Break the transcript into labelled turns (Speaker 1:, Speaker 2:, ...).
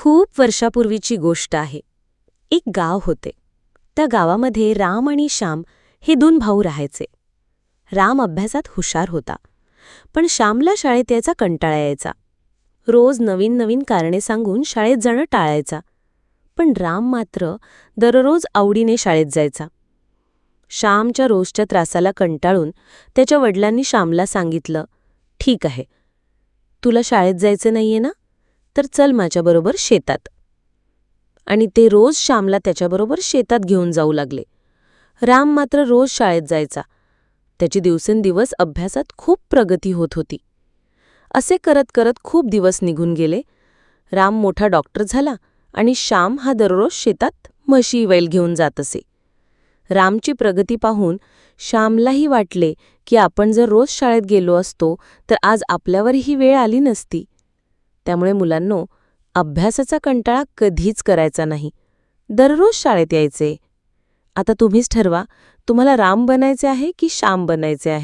Speaker 1: खूप वर्षापूर्वीची गोष्ट आहे. एक गाव होते. त्या गावामध्ये राम आणि श्याम हे दोन भाऊ राहायचे. राम अभ्यासात हुशार होता पण श्यामला शाळेत यायचा कंटाळा यायचा. रोज नवीन नवीन कारणे सांगून शाळेत जाणं टाळायचा. पण राम मात्र दररोज आवडीने शाळेत जायचा. श्यामच्या रोजच्या त्रासाला कंटाळून त्याच्या वडिलांनी श्यामला सांगितलं ठीक आहे. तुला शाळेत जायचं नाहीये ना? तर चल माझ्याबरोबर शेतात. आणि ते रोज श्यामला त्याच्याबरोबर शेतात घेऊन जाऊ लागले. राम मात्र रोज शाळेत जायचा. त्याची दिवसेंदिवस अभ्यासात खूप प्रगती होत होती. असे करत करत खूप दिवस निघून गेले. राम मोठा डॉक्टर झाला आणि श्याम हा दररोज शेतात म्हशी वैल घेऊन जात असे. रामची प्रगती पाहून श्यामलाही वाटले की आपण जर रोज शाळेत गेलो असतो तर आज आपल्यावर ही वेळ आली नसती. त्यामुळे मुलांनो अभ्यासाचा कंटाळा कधीच करायचा नाही. दररोज शाळेत यायचे. आता तुम्हीच ठरवा तुम्हाला राम बनायचे आहे की श्याम बनायचे आहे?